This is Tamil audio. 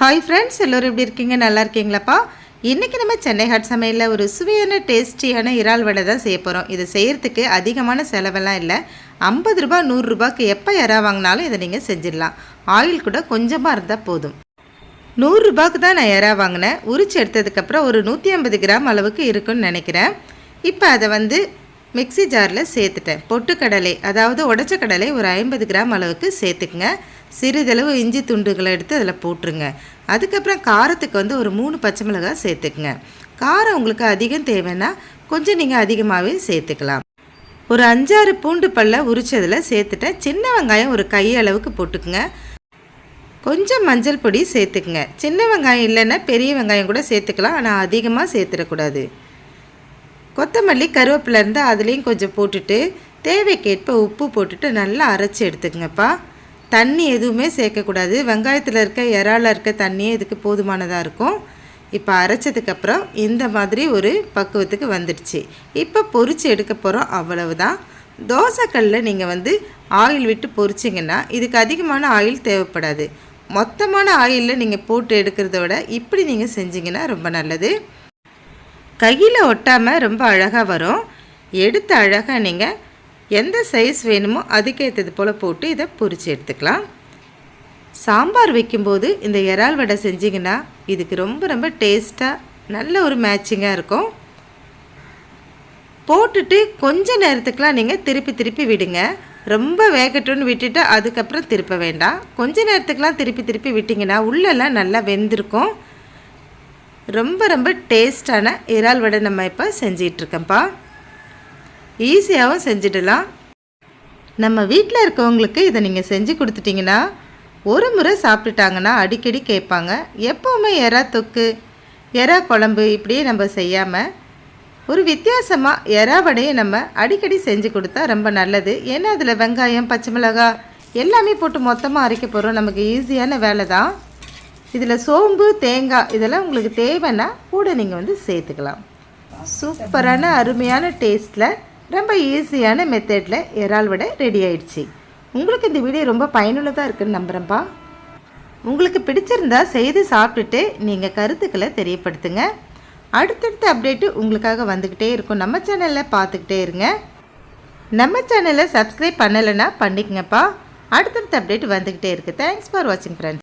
ஹாய் ஃப்ரெண்ட்ஸ் எல்லோரும் எப்படி இருக்கீங்க? நல்லா இருக்கீங்களாப்பா? இன்றைக்கி நம்ம சென்னை ஹாட் சமையலில் ஒரு சுவையான டேஸ்டியான இறால் வடை தான் செய்ய போகிறோம் இது செய்கிறதுக்கு அதிகமான செலவெல்லாம் இல்லை. ஐம்பது ரூபா நூறுரூபாக்கு எப்போ இறா வாங்கினாலும் இதை நீங்கள் செஞ்சிடலாம். ஆயில் கூட கொஞ்சமாக இருந்தால் போதும். நூறுரூபாக்கு தான் நான் இறா வாங்கினேன். உரிச்சு எடுத்ததுக்கப்புறம் ஒரு நூற்றி ஐம்பது கிராம் அளவுக்கு இருக்குன்னு நினைக்கிறேன். இப்போ அதை வந்து மிக்ஸி ஜாரில் சேர்த்துட்டேன். பொட்டுக்கடலை அதாவது உடச்ச கடலை ஒரு ஐம்பது கிராம் அளவுக்கு சேர்த்துக்குங்க. சிறிதளவு இஞ்சி துண்டுகளை எடுத்து அதில் போட்டுருங்க. அதுக்கப்புறம் காரத்துக்கு வந்து ஒரு மூணு பச்சை மிளகாய் சேர்த்துக்குங்க. காரம் உங்களுக்கு அதிகம் தேவைன்னா கொஞ்சம் நீங்கள் அதிகமாகவே சேர்த்துக்கலாம். ஒரு அஞ்சாறு பூண்டு பல்ல உரிச்சதில் சேர்த்துட்டேன் சின்ன வெங்காயம் ஒரு கையளவுக்கு போட்டுக்குங்க. கொஞ்சம் மஞ்சள் பொடி சேர்த்துக்குங்க. சின்ன வெங்காயம் இல்லைன்னா பெரிய வெங்காயம் கூட சேர்த்துக்கலாம். ஆனால் அதிகமாக சேர்த்துடக்கூடாது. கொத்தமல்லி கருவேப்பிலேருந்து அதுலேயும் கொஞ்சம் போட்டுட்டு தேவைக்கேற்ப உப்பு போட்டுட்டு நல்லா அரைச்சி எடுத்துக்கங்கப்பா. தண்ணி எதுவுமே சேர்க்கக்கூடாது. வெங்காயத்தில் இருக்க இறால இருக்க தண்ணியே இதுக்கு போதுமானதாக இருக்கும். இப்போ அரைச்சதுக்கப்புறம் இந்த மாதிரி ஒரு பக்குவத்துக்கு வந்துடுச்சு. இப்போ பொறிச்சு எடுக்க போகிறோம் அவ்வளவுதான். தோசைக்கல்லில் நீங்கள் வந்து ஆயில் விட்டு பொறிச்சிங்கன்னா இதுக்கு அதிகமான ஆயில் தேவைப்படாது. மொத்தமான ஆயிலில் நீங்கள் போட்டு எடுக்கிறத விட இப்படி நீங்கள் செஞ்சிங்கன்னா ரொம்ப நல்லது. கையில் ஒட்டாமல் ரொம்ப அழகாக வரும். எடுத்த அழகாக நீங்கள் எந்த சைஸ் வேணுமோ அதுக்கேற்றது போல் போட்டு இதை பொரித்து எடுத்துக்கலாம். சாம்பார் வைக்கும்போது இந்த இறால் வடை செஞ்சிங்கன்னா இதுக்கு ரொம்ப ரொம்ப டேஸ்ட்டாக நல்ல ஒரு மேட்சிங்காக இருக்கும். போட்டுட்டு கொஞ்ச நேரத்துக்குலாம் நீங்கள் திருப்பி திருப்பி விடுங்க. ரொம்ப வேகட்டும்னு விட்டுட்டு அதுக்கப்புறம் திருப்ப வேண்டாம். கொஞ்ச நேரத்துக்குலாம் திருப்பி திருப்பி விட்டிங்கன்னா உள்ளெல்லாம் நல்லா வெந்திருக்கும். ரொம்ப ரொம்ப டேஸ்டான இறால் வடை நம்ம இப்போ செஞ்சிகிட்ருக்கேன்ப்பா ஈஸியாகவும் செஞ்சிடலாம். நம்ம வீட்டில் இருக்கவங்களுக்கு இதை நீங்கள் செஞ்சு கொடுத்துட்டிங்கன்னா ஒரு முறை சாப்பிட்டுட்டாங்கன்னா அடிக்கடி கேட்பாங்க. எப்போவுமே எறா தொக்கு எறா குழம்பு இப்படியே நம்ம செய்யாமல் ஒரு வித்தியாசமாக எறா வடையை நம்ம அடிக்கடி செஞ்சு கொடுத்தா ரொம்ப நல்லது. ஏன்னா அதில் வெங்காயம் பச்சை மிளகாய் எல்லாமே போட்டு மொத்தமாக அரைக்க போகிறோம் நமக்கு ஈஸியான வேலை தான். இதில் சோம்பு தேங்காய் இதெல்லாம் உங்களுக்கு தேவைன்னா கூட நீங்கள் வந்து சேர்த்துக்கலாம். சூப்பரான அருமையான டேஸ்ட்டில் ரொம்ப ஈஸியான மெத்தடில் இறால் விட ரெடி ஆயிடுச்சு. உங்களுக்கு இந்த வீடியோ ரொம்ப பயனுள்ளதாக இருக்குன்னு நம்புகிறேன்ப்பா உங்களுக்கு பிடிச்சிருந்தா செய்து சாப்பிட்டுட்டு நீங்கள் கருத்துக்களை தெரியப்படுத்துங்க. அடுத்தடுத்த அப்டேட்டு உங்களுக்காக வந்துக்கிட்டே இருக்கும். நம்ம சேனலில் பார்த்துக்கிட்டே இருங்க. நம்ம சேனலை சப்ஸ்கிரைப் பண்ணலைன்னா பண்ணிக்கங்கப்பா. அடுத்தடுத்த அப்டேட் வந்துக்கிட்டே இருக்குது தேங்க்ஸ் ஃபார் வாட்சிங் ஃப்ரெண்ட்ஸ்